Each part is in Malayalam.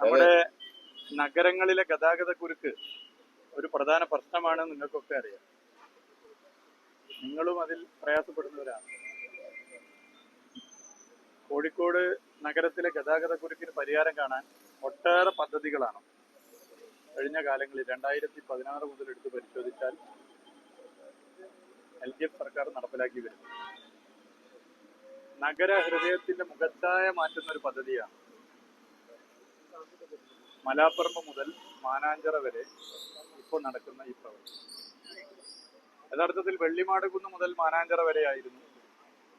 നമ്മുടെ നഗരങ്ങളിലെ ഗതാഗത കുരുക്ക് ഒരു പ്രധാന പ്രശ്നമാണ് നിങ്ങൾക്കൊക്കെ അറിയാം. നിങ്ങളും അതിൽ പ്രയാസപ്പെടുന്നവരാണ്. കോഴിക്കോട് നഗരത്തിലെ ഗതാഗത കുരുക്കിന് പരിഹാരം കാണാൻ ഒട്ടേറെ പദ്ധതികളാണ്. കഴിഞ്ഞ കാലങ്ങളിൽ രണ്ടായിരത്തി പതിനാറ് മുതൽ എടുത്ത് പരിശോധിച്ചാൽ എൽ ഡി എഫ് സർക്കാർ നടപ്പിലാക്കി വരുന്നത്. നഗര ഹൃദയത്തിന്റെ മുഖച്ഛായ മാറ്റുന്ന ഒരു പദ്ധതിയാണ്. മലാപ്പറമ്പ് മുതൽ മാനാഞ്ചിറ വരെ ഇപ്പോൾ നടക്കുന്ന ഈ പ്രവൃത്തി യഥാർത്ഥത്തിൽ വെള്ളിമാടുകുന്ന് മുതൽ മാനാഞ്ചിറ വരെയായിരുന്നു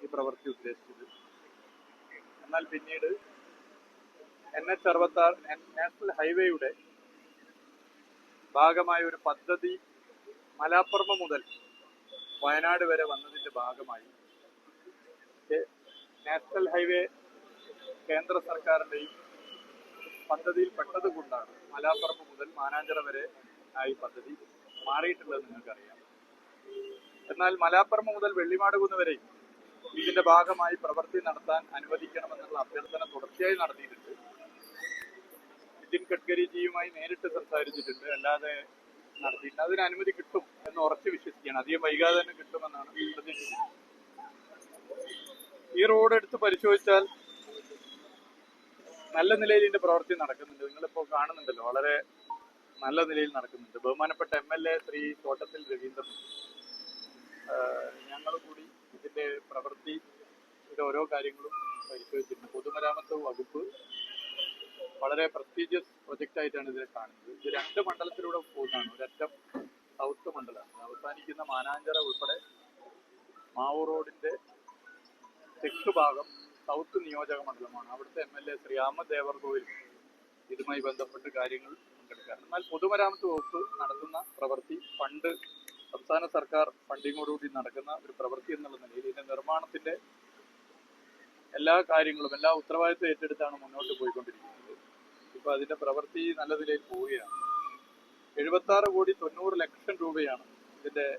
ഈ പ്രവൃത്തി ഉദ്ദേശിച്ചത്. എന്നാൽ പിന്നീട് എൻ എച്ച് അറുപത്തി നാഷണൽ ഹൈവേയുടെ ഭാഗമായ ഒരു പദ്ധതി മലാപ്പറമ്പ് മുതൽ വയനാട് വരെ വന്നതിന്റെ ഭാഗമായി നാഷണൽ ഹൈവേ കേന്ദ്ര സർക്കാരിന്റെയും പദ്ധതിയിൽ പെട്ടത് കൊണ്ടാണ് മലാപ്പറമ്പ് മുതൽ മാനാഞ്ചിറ വരെ ആയി പദ്ധതി മാറിയിട്ടുള്ളത് നിങ്ങൾക്കറിയാം. എന്നാൽ മലാപ്പറമ്പ് മുതൽ വെള്ളിമാടുകുന്ന് വരെ ഇതിന്റെ ഭാഗമായി പ്രവൃത്തി നടത്താൻ അനുവദിക്കണമെന്നുള്ള അഭ്യർത്ഥന തുടർച്ചയായി നടത്തിയിട്ടുണ്ട്. നിതിൻ ഗഡ്കരിജിയുമായി നേരിട്ട് സംസാരിച്ചിട്ടുണ്ട്. അല്ലാതെ നടത്തിയിട്ടുണ്ട് അതിന് അനുമതി കിട്ടും. എന്ന് ഉറച്ചു വിശ്വസിക്കുകയാണ്. അധികം വൈകാതെ തന്നെ കിട്ടുമെന്നാണ് പ്രതീക്ഷിക്കുന്നത്. ഈ റോഡ് എടുത്ത് പരിശോധിച്ചാൽ നല്ല നിലയിൽ ഇതിന്റെ പ്രവൃത്തി നടക്കുന്നുണ്ട്. നിങ്ങളിപ്പോൾ കാണുന്നുണ്ടല്ലോ വളരെ നല്ല നിലയിൽ നടക്കുന്നുണ്ട്. ബഹുമാനപ്പെട്ട M L A Shri Thottathil Raveendran. ഞങ്ങൾ കൂടി ഇതിന്റെ പ്രവൃത്തി ഇതിന്റെ ഓരോ കാര്യങ്ങളും പരിശോധിച്ചിട്ടുണ്ട്. പൊതുമരാമത്ത് വകുപ്പ് വളരെ പ്രസ്റ്റീജിയസ് പ്രൊജക്റ്റ് ആയിട്ടാണ് ഇതിനെ കാണുന്നത്. ഇത് രണ്ട് മണ്ഡലത്തിലൂടെ പോകുന്നതാണ്. ഒരറ്റം സൗത്ത് മണ്ഡലം. അവസാനിക്കുന്ന മാനാഞ്ചിറ ഉൾപ്പെടെ മാവൂർ റോഡിന്റെ തെക്ക് ഭാഗം സൗത്ത് നിയോജക മണ്ഡലമാണ്. അവിടുത്തെ M L A Shri Ramadevar Devarkovil ഇതുമായി ബന്ധപ്പെട്ട് കാര്യങ്ങൾ പങ്കെടുക്കാറുണ്ട്. എന്നാൽ പൊതുമരാമത്ത് വകുപ്പ് നടത്തുന്ന പ്രവൃത്തി ഫണ്ട് സംസ്ഥാന സർക്കാർ ഫണ്ടിങ്ങോടുകൂടി നടക്കുന്ന ഒരു പ്രവൃത്തി എന്നുള്ള നിലയിൽ ഇതിന്റെ നിർമ്മാണത്തിന്റെ എല്ലാ കാര്യങ്ങളും എല്ലാ ഉത്തരവാദിത്വം ഏറ്റെടുത്താണ് മുന്നോട്ട് പോയിക്കൊണ്ടിരിക്കുന്നത്. ഇപ്പൊ അതിന്റെ പ്രവൃത്തി നല്ല നിലയിൽ പോവുകയാണ്. എഴുപത്തി ആറ് കോടി തൊണ്ണൂറ് ലക്ഷം രൂപയാണ് ഇതിന്റെ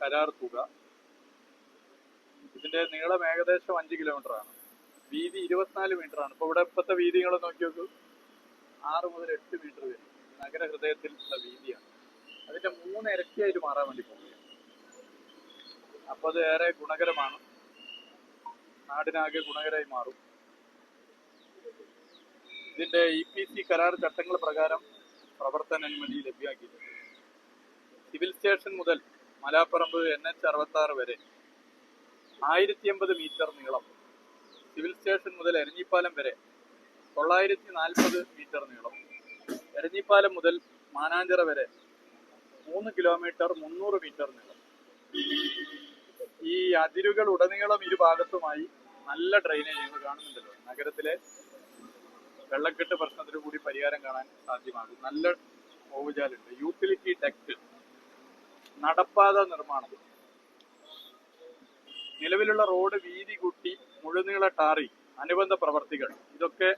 കരാർ തുക. ഇതിന്റെ നീളം ഏകദേശം അഞ്ച് കിലോമീറ്റർ ആണ് വീതി ഇരുപത്തിനാല് മീറ്റർ ആണ് ഇപ്പൊ ഇവിടെ ഇപ്പോഴത്തെ വീതികൾ നോക്കി ആറ് മുതൽ എട്ട് മീറ്റർ വരെ. നഗര ഹൃദയത്തിലുള്ള വീതിയാണ്. അതിന്റെ മൂന്ന് ഇരട്ടിയായിട്ട് മാറാൻ വേണ്ടി പോവുകയാണ്. അപ്പൊ അത് ഏറെ ഗുണകരമാണ്. നാടിനാകെ ഗുണകരമായി മാറും. ഇതിന്റെ ഇ പി സി കരാർ ചട്ടങ്ങൾ പ്രകാരം പ്രവർത്തന അനുമതി ലഭ്യമാക്കിയിട്ടുണ്ട്. സിവിൽ സ്റ്റേഷൻ മുതൽ മലാപ്പറമ്പ് എൻ എച്ച് അറുപത്തി ആറ് വരെ ആയിരത്തി എൺപത് മീറ്റർ നീളം. സിവിൽ സ്റ്റേഷൻ മുതൽ എരഞ്ഞിപ്പാലം വരെ തൊള്ളായിരത്തി നാൽപ്പത് മീറ്റർ നീളം. എരഞ്ഞിപ്പാലം മുതൽ മാനാഞ്ചിറ വരെ മൂന്ന് കിലോമീറ്റർ മുന്നൂറ് മീറ്റർ നീളം. ഈ അതിരുകൾ ഉടനീളം ഇരുഭാഗത്തുമായി നല്ല ഡ്രെയിനേജ് നിങ്ങൾ കാണുന്നുണ്ടല്ലോ. നഗരത്തിലെ വെള്ളക്കെട്ട് പ്രശ്നത്തിന് കൂടി പരിഹാരം കാണാൻ സാധ്യമാകും. നല്ല ഓവുചാലുണ്ട്. യൂട്ടിലിറ്റി ഡെക്റ്റ് നടപ്പാത നിർമ്മാണം. നിലവിലുള്ള റോഡ് വീതി കൂട്ടി മുഴുനീള ടാറി അനുബന്ധ പ്രവർത്തികൾ ഇതൊക്കെ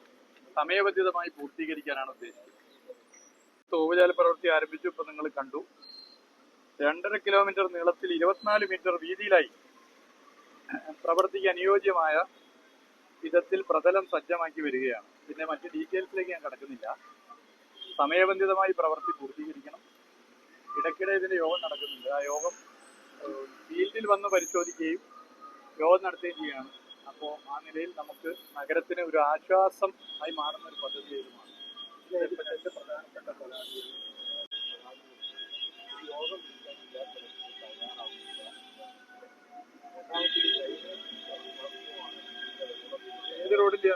സമയബന്ധിതമായി പൂർത്തീകരിക്കാനാണ് ഉദ്ദേശിച്ചത് തോവുചാല പ്രവൃത്തി ആരംഭിച്ചു ഇപ്പൊ നിങ്ങൾ കണ്ടു. രണ്ടര കിലോമീറ്റർ നീളത്തിൽ ഇരുപത്തിനാല് മീറ്റർ വീതിയിലായി പ്രവർത്തിക്ക് അനുയോജ്യമായ വിധത്തിൽ പ്രതലം സജ്ജമാക്കി വരികയാണ്. പിന്നെ മറ്റ് ഡീറ്റെയിൽസിലേക്ക് ഞാൻ കടക്കുന്നില്ല. സമയബന്ധിതമായി പ്രവൃത്തി പൂർത്തീകരിക്കണം. ഇടയ്ക്കിടെ ഇതിന്റെ യോഗം നടക്കുന്നുണ്ട്. ആ യോഗം ഫീൽഡിൽ വന്ന് പരിശോധിക്കുകയും യോഗം നടത്തുകയും ചെയ്യുകയാണ് അപ്പോൾ ആ നിലയിൽ നമുക്ക് നഗരത്തിന് ഒരു ആശ്വാസം ആയി മാറുന്ന ഒരു പദ്ധതി ഇത് മാറും ഇതിനെപ്പറ്റി എന്റെ പ്രധാനപ്പെട്ട യോഗം റോഡില്ല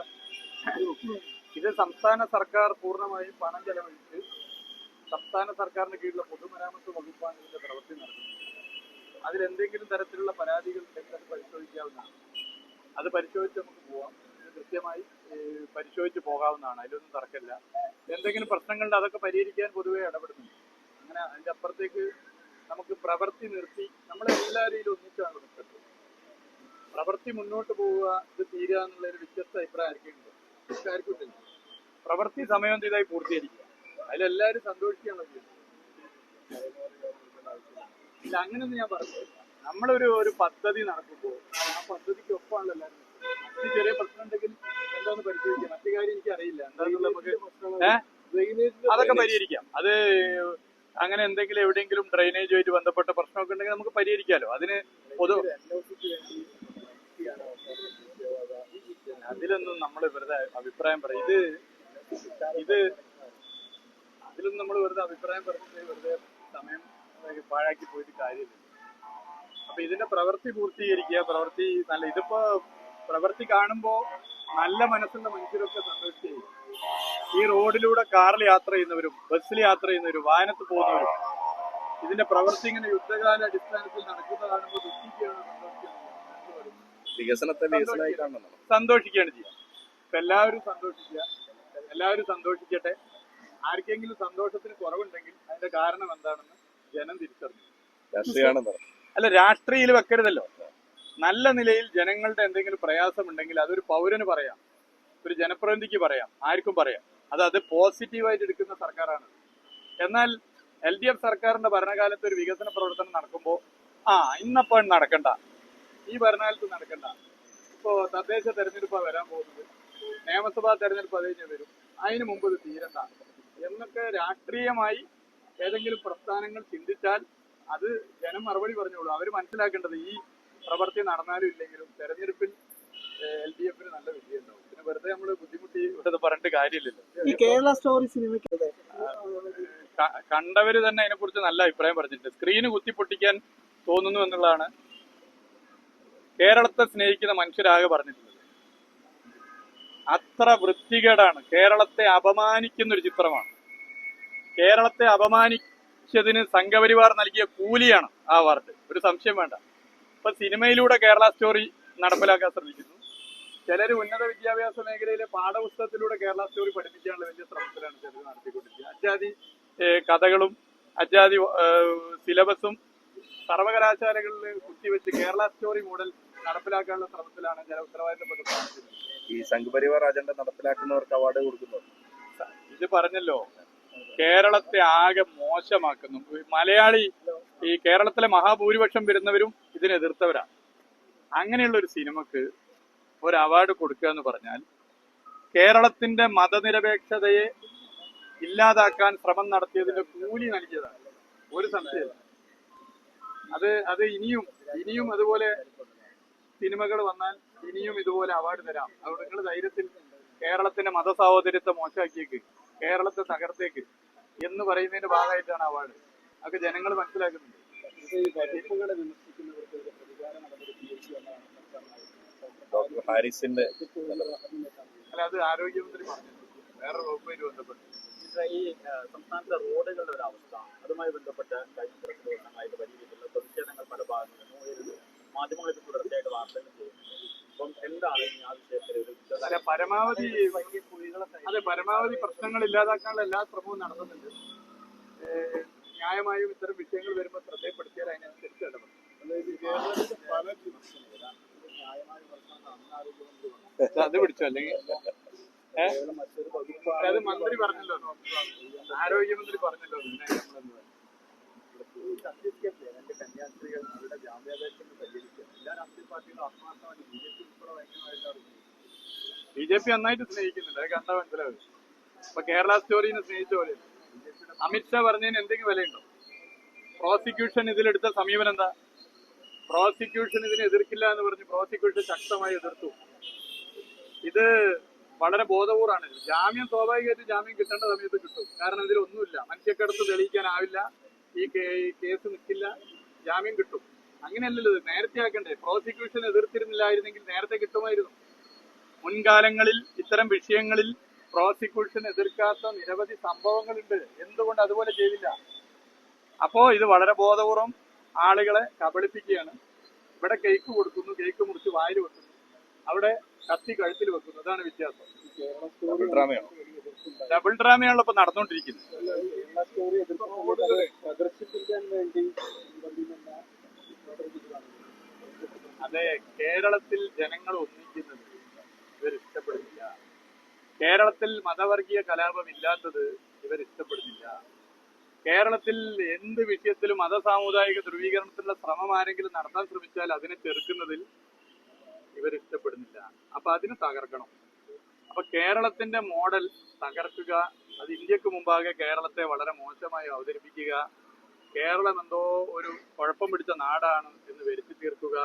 ഇത് സംസ്ഥാന സർക്കാർ പൂർണമായും പണം ചെലവഴിച്ച് സംസ്ഥാന സർക്കാരിന് കീഴിലുള്ള പൊതുമരാമത്ത് വകുപ്പാണ് ഇതിന്റെ പ്രവൃത്തി നടത്തുന്നത്. അതിലെന്തെങ്കിലും തരത്തിലുള്ള പരാതികൾ ഉണ്ടെങ്കിൽ അത് പരിശോധിക്കാവുന്നതാണ്. അത് പരിശോധിച്ച് നമുക്ക് പോവാം. കൃത്യമായി പരിശോധിച്ച് പോകാവുന്നതാണ്. അതിലൊന്നും തർക്കമില്ല. എന്തെങ്കിലും പ്രശ്നങ്ങളുണ്ട് അതൊക്കെ പരിഹരിക്കാൻ പൊതുവെ ഇടപെടുന്നുണ്ട്. അങ്ങനെ അതിന്റെ അപ്പുറത്തേക്ക് നമുക്ക് പ്രവൃത്തി നിർത്തി നമ്മളെല്ലാവരും ഇതിൽ ഒന്നിച്ചാണ് നിൽക്കുന്നത് പ്രവൃത്തി മുന്നോട്ട് പോവുക ഇത് തീരുക എന്നുള്ള ഒരു വ്യത്യസ്ത അഭിപ്രായം ആർക്കുണ്ട് സമയം ഇതായി പ്രവൃത്തി പൂർത്തീകരിക്കുക അതിലെല്ലാവരും സന്തോഷിക്കുകയാണ് ഇല്ല അങ്ങനെയൊന്നും ഞാൻ പറഞ്ഞു നമ്മളൊരു ഒരു പദ്ധതി നടക്കുമ്പോൾ ആ പദ്ധതിക്ക് ഒപ്പമാണല്ലോ എല്ലാവരും മറ്റു ചെറിയ പ്രശ്നം ഉണ്ടെങ്കിൽ എന്താന്ന് പരിശോധിക്കാം? മറ്റു കാര്യം എനിക്ക് അറിയില്ല. എന്താണെന്നുള്ള നമുക്ക് അതൊക്കെ പരിഹരിക്കാം. അത് അങ്ങനെ എന്തെങ്കിലും എവിടെയെങ്കിലും ഡ്രൈനേജുമായിട്ട് ബന്ധപ്പെട്ട പ്രശ്നമൊക്കെ ഉണ്ടെങ്കിൽ നമുക്ക് പരിഹരിക്കാമല്ലോ അതിന് പൊതു അതിലൊന്നും നമ്മൾ വെറുതെ അഭിപ്രായം പറയും. ഇത് ഇത് അതിലൊന്നും നമ്മൾ വെറുതെ അഭിപ്രായം പറഞ്ഞിട്ട് വെറുതെ സമയം പാഴാക്കി പോയിട്ട് കാര്യമില്ല. അപ്പൊ ഇതിന്റെ പ്രവൃത്തി പൂർത്തീകരിക്കുക പ്രവൃത്തി നല്ല ഇതിപ്പോ പ്രവൃത്തി കാണുമ്പോ നല്ല മനസ്സുള്ള മനുഷ്യരൊക്കെ സന്തോഷിച്ചു ഈ റോഡിലൂടെ കാറിൽ യാത്ര ചെയ്യുന്നവരും ബസ്സിൽ യാത്ര ചെയ്യുന്നവരും വാഹനത്ത് പോകുന്നവരും ഇതിന്റെ പ്രവൃത്തി ഇങ്ങനെ യുദ്ധകാല അടിസ്ഥാനത്തിൽ നടക്കുന്ന കാണുമ്പോൾ ദുഃഖിക്കുകയാണ്. വികസനത്തെ വികസനമായി കാണണം. സന്തോഷിക്കുകയാണ് ചെയ്യുക അപ്പൊ എല്ലാവരും സന്തോഷിക്കുക. എല്ലാവരും സന്തോഷിക്കട്ടെ. ആർക്കെങ്കിലും സന്തോഷത്തിന് കുറവുണ്ടെങ്കിൽ അതിന്റെ കാരണം എന്താണെന്ന് ജനം തിരിച്ചറിഞ്ഞു. രാഷ്ട്രീയമാണ് നടന്നത്. അല്ല രാഷ്ട്രീയയിൽ വെക്കരുതല്ലോ. നല്ല നിലയിൽ ജനങ്ങളുടെ എന്തെങ്കിലും പ്രയാസം ഉണ്ടെങ്കിൽ അതൊരു പൗരന് പറയാം. ഒരു ജനപ്രതിനിധിക്ക് പറയാം. ആർക്കും പറയാം. അത് അത് പോസിറ്റീവായിട്ട് എടുക്കുന്ന സർക്കാരാണ്. എന്നാൽ എൽ ഡി എഫ് സർക്കാരിന്റെ ഭരണകാലത്ത് ഒരു വികസന പ്രവർത്തനം നടക്കുമ്പോൾ ആ ഇന്നപ്പോൾ നടക്കണ്ട. ഈ ഭരണകാലത്ത് നടക്കണ്ട. ഇപ്പോ തദ്ദേശ തെരഞ്ഞെടുപ്പാണ് വരാൻ പോകുന്നത്. നിയമസഭാ തെരഞ്ഞെടുപ്പ് അത് കഴിഞ്ഞ് വരും. അതിന് മുമ്പ് ഇത് തീരണ്ട എന്നൊക്കെ രാഷ്ട്രീയമായി ഏതെങ്കിലും പ്രസ്ഥാനങ്ങൾ ചിന്തിച്ചാൽ അത് ജനം മറുപടി പറഞ്ഞോളൂ. അവർ മനസ്സിലാക്കേണ്ടത് ഈ പ്രവൃത്തി നടന്നാലും ഇല്ലെങ്കിലും തെരഞ്ഞെടുപ്പിൽ എൽ ഡി എഫിന് നല്ല വിജയം ഉണ്ടാവും പിന്നെ വെറുതെ നമ്മൾ ബുദ്ധിമുട്ടി ഇവിടെ പറഞ്ഞിട്ട് കാര്യമില്ലല്ലോ. ഈ കേരള സ്റ്റോറി സിനിമയ്ക്ക് കണ്ടവര് തന്നെ അതിനെക്കുറിച്ച് നല്ല അഭിപ്രായം പറഞ്ഞിട്ടുണ്ട്. സ്ക്രീന് കുത്തിപ്പൊട്ടിക്കാൻ തോന്നുന്നു എന്നുള്ളതാണ് കേരളത്തെ സ്നേഹിക്കുന്ന മനുഷ്യരാകെ പറഞ്ഞിട്ടുള്ളത്. അത്ര വൃത്തികേടാണ്. കേരളത്തെ അപമാനിക്കുന്ന ഒരു ചിത്രമാണ്. കേരളത്തെ അപമാനിച്ചതിന് സംഘപരിവാർ നൽകിയ കൂലിയാണ് ആ വാർഡ് ഒരു സംശയം വേണ്ട. ഇപ്പൊ സിനിമയിലൂടെ കേരള സ്റ്റോറി നടപ്പിലാക്കാൻ ശ്രമിക്കുന്നു. ചിലർ ഉന്നത വിദ്യാഭ്യാസ മേഖലയിലെ പാഠപുസ്തകത്തിലൂടെ കേരള സ്റ്റോറി പഠിപ്പിക്കാനുള്ള വലിയ ശ്രമത്തിലാണ് ചിലർ നടത്തിക്കൊണ്ടിരിക്കുന്നത്. അജാതി കഥകളും അജാതി സിലബസും സർവകലാശാലകളിൽ കുത്തിവെച്ച് കേരള സ്റ്റോറി മോഡൽ നടപ്പിലാക്കാനുള്ള ശ്രമത്തിലാണ് ചില ഉത്തരവാദിത്തപ്പെട്ട ഈ സംഘപരിവാർ അജണ്ട നടപ്പിലാക്കുന്നവർക്ക് അവാർഡ് കൊടുക്കുന്നത് ഇത് പറഞ്ഞല്ലോ. കേരളത്തെ ആകെ മോശമാക്കുന്നു. മലയാളി ഈ കേരളത്തിലെ മഹാഭൂരിപക്ഷം വരുന്നവരും ഇതിനെ എതിർത്തവരാണ്. അങ്ങനെയുള്ള ഒരു സിനിമക്ക് ഒരു അവാർഡ് കൊടുക്കുക എന്ന് പറഞ്ഞാൽ കേരളത്തിന്റെ മതനിരപേക്ഷതയെ ഇല്ലാതാക്കാൻ ശ്രമം നടത്തിയതിന്റെ കൂലി നൽകിയതാണ്. ഒരു സംശയമില്ല അത് അത് ഇനിയും ഇനിയും അതുപോലെ സിനിമകൾ വന്നാൽ ഇനിയും ഇതുപോലെ അവാർഡ് തരാം. അതുകൊണ്ട് നിങ്ങൾ ധൈര്യത്തിൽ കേരളത്തിന്റെ മതസാഹോദര്യത്തെ മോശമാക്കിയേക്ക്. കേരളത്തെ തകർത്തേക്ക് എന്ന് പറയുന്നതിന്റെ ഭാഗമായിട്ടാണ് അവാർഡ് അതൊക്കെ ജനങ്ങൾ മനസ്സിലാക്കുന്നുണ്ട്. ഡോക്ടർ ഹാരിസിന്റെ അല്ല അത് ആരോഗ്യമന്ത്രി പറഞ്ഞു വേറെ വകുപ്പുമായി ബന്ധപ്പെട്ട്. ഈ സംസ്ഥാനത്തെ റോഡുകളുടെ ഒരു അവസ്ഥ അതുമായി ബന്ധപ്പെട്ട് കഴിഞ്ഞ കുറച്ച് ദിവസങ്ങളായിട്ട് വലിയ രീതിയിലുള്ള പ്രതിഷേധങ്ങൾ പല ഭാഗങ്ങളിലും ഉയരുന്നു. മാധ്യമങ്ങളിൽ തുടർച്ചയായിട്ട് വാർത്തകൾ ചെയ്യുന്നുണ്ട് അപ്പം എന്താണ് ഈ ആ വിഷയത്തിൽ ഒരു അല്ല പരമാവധി അതെ പരമാവധി പ്രശ്നങ്ങൾ ഇല്ലാതാക്കാനുള്ള എല്ലാ ശ്രമവും നടത്തുന്നുണ്ട് ഏഹ് ന്യായമായും ഇത്തരം വിഷയങ്ങൾ വരുമ്പോൾ ശ്രദ്ധയപ്പെടുത്തിയാൽ അതിനനുസരിച്ച് ഇടപെടും അത് പിടിച്ചു? അല്ലെങ്കിൽ? അത് മന്ത്രി പറഞ്ഞല്ലോ ആരോഗ്യമന്ത്രി പറഞ്ഞല്ലോ രണ്ട് കന്യാസ്ത്രീകൾ അവരുടെ പരിഹരിക്കുക. എല്ലാ രാഷ്ട്രീയ പാർട്ടികളും ബി ജെ പി ഉൾപ്പെടെ ഭയങ്കരമായിട്ടാണ് ബി ജെ പി നന്നായിട്ട് സ്നേഹിക്കുന്നുണ്ട്. അത് കണ്ടാൽ മനസ്സിലാവും. ഇപ്പൊ കേരള സ്റ്റോറിനെ സ്നേഹിച്ച പോലെ. അമിത്ഷാ പറഞ്ഞതിന് എന്തെങ്കിലും വിലയുണ്ടോ? പ്രോസിക്യൂഷൻ ഇതിലെടുത്ത സമീപനം എന്താ? പ്രോസിക്യൂഷൻ ഇതിനെ എതിർക്കില്ല എന്ന് പറഞ്ഞ് പ്രോസിക്യൂഷൻ ശക്തമായി എതിർത്തു. ഇത് വളരെ ബോധപൂർവമാണ്. ഇത്. ജാമ്യം സ്വാഭാവികമായിട്ട് ജാമ്യം കിട്ടേണ്ട സമയത്ത് കിട്ടും. കാരണം ഇതിലൊന്നുമില്ല. മനുഷ്യക്കടത്ത് തെളിയിക്കാനാവില്ല. ഈ കേസ് നിൽക്കില്ല ജാമ്യം കിട്ടും. അങ്ങനെയല്ലല്ലോ നേരത്തെ ആക്കണ്ടേ? പ്രോസിക്യൂഷൻ എതിർത്തിരുന്നില്ലായിരുന്നെങ്കിൽ നേരത്തെ കിട്ടുമായിരുന്നു. മുൻകാലങ്ങളിൽ ഇത്തരം വിഷയങ്ങളിൽ പ്രോസിക്യൂഷൻ എതിർക്കാത്ത നിരവധി സംഭവങ്ങളുണ്ട്. എന്തുകൊണ്ട് അതുപോലെ ചെയ്തില്ല? അപ്പോ ഇത് വളരെ ബോധപൂർവം ആളുകളെ കബളിപ്പിക്കുകയാണ്. ഇവിടെ കേക്ക് കൊടുക്കുന്നു കേക്ക് മുറിച്ച് വായിൽ വെക്കുന്നു അവിടെ കത്തി കഴുത്തിൽ വെക്കുന്നു. അതാണ് വ്യത്യാസം. ഡബിൾ ഡ്രാമയാണ് ഡബിൾ ഡ്രാമയാണല്ലോ ഇപ്പൊ നടന്നുകൊണ്ടിരിക്കുന്നത് അതെ കേരളത്തിൽ ജനങ്ങൾ ഒന്നിക്കുന്നത് ഇവർ ഇഷ്ടപ്പെടുന്നില്ല. കേരളത്തിൽ മതവർഗീയ കലാപം ഇല്ലാത്തത് ഇവർ ഇഷ്ടപ്പെടുന്നില്ല. കേരളത്തിൽ എന്ത് വിഷയത്തിലും മത സാമുദായിക ധ്രുവീകരണത്തിനുള്ള ശ്രമം ആരെങ്കിലും നടത്താൻ ശ്രമിച്ചാൽ അതിനെ ചെറുക്കുന്നതിൽ ഇവർ ഇഷ്ടപ്പെടുന്നില്ല അപ്പൊ അതിനെ തകർക്കണം. അപ്പൊ കേരളത്തിന്റെ മോഡൽ തകർക്കുക അത് ഇന്ത്യയ്ക്ക് മുമ്പാകെ കേരളത്തെ വളരെ മോശമായി അവതരിപ്പിക്കുക കേരളം എന്തോ ഒരു കുഴപ്പം പിടിച്ച നാടാണ് എന്ന് വരുത്തി തീർക്കുക.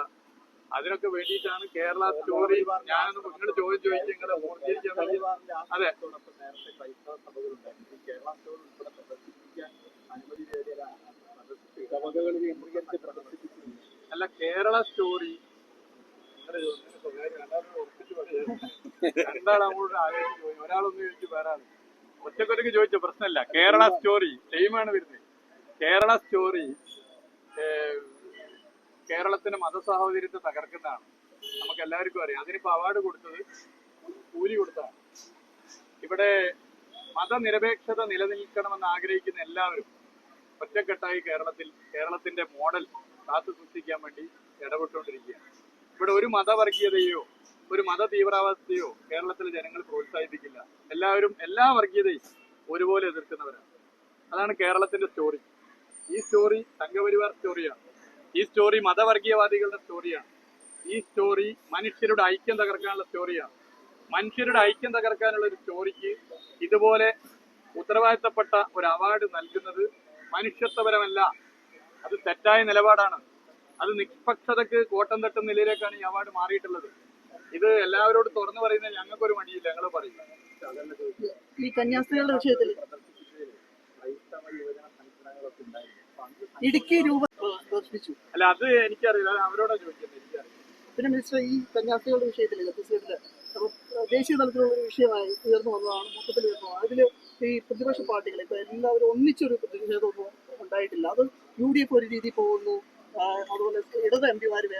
അതിനൊക്കെ വേണ്ടിയിട്ടാണ് കേരള സ്റ്റോറി ഞാനൊന്ന് നിങ്ങൾ ചോദ്യം ചോദിച്ചു നിങ്ങൾ പൂർത്തീകരിക്കാൻ വേണ്ടി അതെ. അല്ല കേരള സ്റ്റോറി ഒറ്റക്കൊറ്റക്ക് ചോദിച്ച പ്രശ്നമല്ല. കേരള സ്റ്റോറി ടൈമാണ് വരുന്നത്. കേരള സ്റ്റോറി കേരളത്തിന്റെ മതസാഹോദര്യത്തെ തകർക്കുന്നതാണ്. നമുക്ക് എല്ലാവർക്കും അറിയാം. അതിനിപ്പോ അവാർഡ് കൊടുത്തത് കൂലി കൊടുത്താണ്. ഇവിടെ മതനിരപേക്ഷത നിലനിൽക്കണമെന്ന് ആഗ്രഹിക്കുന്ന എല്ലാവരും ഒറ്റക്കെട്ടായി കേരളത്തിൽ കേരളത്തിന്റെ മോഡൽ കാത്തു സൂക്ഷിക്കാൻ വേണ്ടി ഇടപെട്ടുകൊണ്ടിരിക്കുകയാണ്. ഇവിടെ ഒരു മതവർഗീയതയോ ഒരു മത തീവ്രവാദത്തെയോ കേരളത്തിലെ ജനങ്ങൾ പ്രോത്സാഹിപ്പിക്കില്ല. എല്ലാവരും എല്ലാ വർഗീയതയും ഒരുപോലെ എതിർക്കുന്നവരാണ്. അതാണ് കേരളത്തിന്റെ സ്റ്റോറി ഈ സ്റ്റോറി സംഘപരിവാർ സ്റ്റോറിയാണ് ഈ സ്റ്റോറി മതവർഗീയവാദികളുടെ സ്റ്റോറിയാണ് ഈ സ്റ്റോറി മനുഷ്യരുടെ ഐക്യം തകർക്കാനുള്ള സ്റ്റോറിയാണ് മനുഷ്യരുടെ ഐക്യം തകർക്കാനുള്ള ഒരു സ്റ്റോറിക്ക് ഇതുപോലെ ഉത്തരവാദിത്തപ്പെട്ട ഒരു അവാർഡ് നൽകുന്നത് മനുഷ്യത്വപരമല്ല. അത് തെറ്റായ നിലപാടാണ്. അത് നിഷ്പക്ഷതക്ക് കോട്ടം തട്ടുന്ന നിലയിലേക്കാണ് ഈ അവാർഡ് മാറിയിട്ടുള്ളത്. ഇത് എല്ലാവരോടും തുറന്നു പറയുന്നത് ഞങ്ങൾക്കൊരു മടിയില്ല ഞങ്ങൾ പറയും. ഈ കന്യാസ്ത്രീകളുടെ വിഷയത്തിൽ ഇടുക്കി രൂപ പ്രദർശിപ്പിച്ചു. അല്ല അത് എനിക്കറിയില്ല അവരോടാ ചോദിക്കുന്നത് എനിക്കറിയില്ല. പിന്നെ മിനിസ്റ്റർ ഈ കന്യാസ്ത്രീകളുടെ വിഷയത്തിൽ ഛത്തീസ്ഗഡിൽ ദേശീയ തലത്തിലുള്ള ഒരു വിഷയമായി ഉയർന്നു വന്നതാണ് മൊത്തത്തിൽ ഉയർന്നു അതിൽ ഈ പ്രതിപക്ഷ പാർട്ടികൾ ഇപ്പൊ എല്ലാവരും ഒന്നിച്ചൊരു പ്രതിഷേധമൊന്നും ഉണ്ടായിട്ടില്ല. അത് യു ഡി എഫ് ഒരു രീതി പോകുന്നു വേറെ.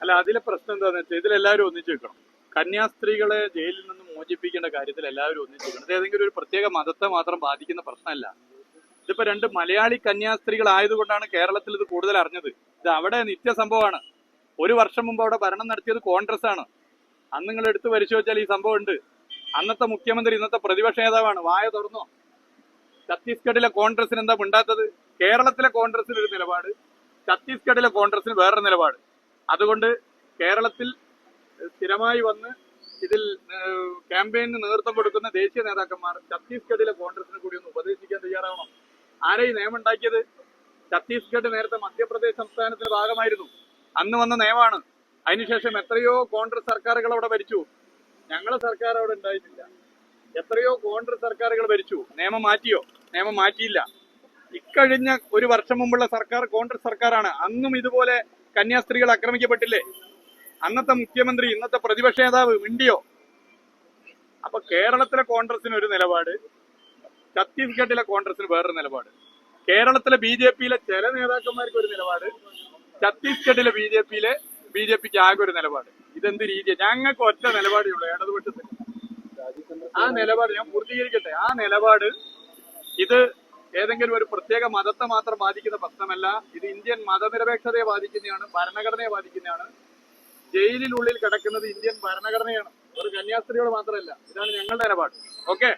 അല്ല അതിലെ പ്രശ്നം എന്താന്ന് വെച്ചാൽ ഇതിലെല്ലാവരും ഒന്നിച്ചു കന്യാസ്ത്രീകളെ ജയിലിൽ നിന്ന് മോചിപ്പിക്കേണ്ട കാര്യത്തിൽ എല്ലാവരും ഒന്നിച്ചു വെക്കണം ഇത് ഏതെങ്കിലും ഒരു പ്രത്യേക മതത്തെ മാത്രം ബാധിക്കുന്ന പ്രശ്നമല്ല. ഇതിപ്പോ രണ്ട് മലയാളി കന്യാസ്ത്രീകൾ ആയതുകൊണ്ടാണ് കേരളത്തിൽ ഇത് കൂടുതൽ അറിഞ്ഞത്. ഇത് അവിടെ നിത്യസംഭവമാണ്. ഒരു വർഷം മുമ്പ് അവിടെ ഭരണം നടത്തിയത് കോൺഗ്രസ് ആണ് അന്ന് നിങ്ങൾ എടുത്തു പരിശോധിച്ചാൽ ഈ സംഭവം ഉണ്ട്. അന്നത്തെ മുഖ്യമന്ത്രി ഇന്നത്തെ പ്രതിപക്ഷ നേതാവാണ്. വായ തുറന്നോ? ഛത്തീസ്ഗഡിലെ കോൺഗ്രസിന് എന്താ മിണ്ടാത്തത്? കേരളത്തിലെ കോൺഗ്രസിന് ഒരു നിലപാട്. ഛത്തീസ്ഗഡിലെ കോൺഗ്രസിന് വേറൊരു നിലപാട്. അതുകൊണ്ട് കേരളത്തിൽ സ്ഥിരമായി വന്ന് ഇതിൽ ക്യാമ്പയിന് നേതൃത്വം കൊടുക്കുന്ന ദേശീയ നേതാക്കന്മാർ ഛത്തീസ്ഗഡിലെ കോൺഗ്രസിനെ കൂടി ഒന്ന് ഉപദേശിക്കാൻ തയ്യാറാവണം. ആരെ ഈ നിയമം ഉണ്ടാക്കിയത് ഛത്തീസ്ഗഡ് നേരത്തെ മധ്യപ്രദേശ് സംസ്ഥാനത്തിന്റെ ഭാഗമായിരുന്നു. അന്ന് വന്ന നിയമമാണ്. അതിനുശേഷം എത്രയോ കോൺഗ്രസ് സർക്കാരുകൾ അവിടെ ഭരിച്ചു. ഞങ്ങളെ സർക്കാർ അവിടെ ഉണ്ടായിട്ടില്ല. എത്രയോ കോൺഗ്രസ് സർക്കാരുകൾ ഭരിച്ചു. നിയമം മാറ്റിയോ? നിയമം മാറ്റിയില്ല. ഇക്കഴിഞ്ഞ ഒരു വർഷം മുമ്പുള്ള സർക്കാർ കോൺഗ്രസ് സർക്കാരാണ്. അന്നും ഇതുപോലെ കന്യാസ്ത്രീകൾ ആക്രമിക്കപ്പെട്ടില്ലേ? അന്നത്തെ മുഖ്യമന്ത്രി ഇന്നത്തെ പ്രതിപക്ഷ നേതാവ് മിണ്ടിയോ? അപ്പൊ കേരളത്തിലെ കോൺഗ്രസിന് ഒരു നിലപാട് ഛത്തീസ്ഗഡിലെ കോൺഗ്രസിന് വേറൊരു നിലപാട്. കേരളത്തിലെ ബി ജെ പിയിലെ ചില നേതാക്കന്മാർക്ക് ഒരു നിലപാട് ഛത്തീസ്ഗഡിലെ ബി ജെ പിയിലെ ബി ജെ പിക്ക് ആകെ ഒരു നിലപാട്. ഇതെന്ത് രീതി ഞങ്ങൾക്ക് ഒറ്റ നിലപാടേ ഉള്ളൂ ഇടതുപക്ഷത്തിന്. ആ നിലപാട് ഞാൻ പൂർത്തീകരിക്കട്ടെ. ആ നിലപാട് ഇത് ഏതെങ്കിലും ഒരു പ്രത്യേക മതത്തെ മാത്രം ബാധിക്കുന്ന പ്രശ്നമല്ല. ഇത് ഇന്ത്യൻ മതനിരപേക്ഷതയെ ബാധിക്കുന്നതാണ് ഭരണഘടനയെ ബാധിക്കുന്നതാണ്. ജയിലിനുള്ളിൽ കിടക്കുന്നത് ഇന്ത്യൻ ഭരണഘടനയാണ്. ഒരു കന്യാസ്ത്രീയോട് മാത്രമല്ല ഇതാണ് ഞങ്ങളുടെ നിലപാട്. ഓക്കെ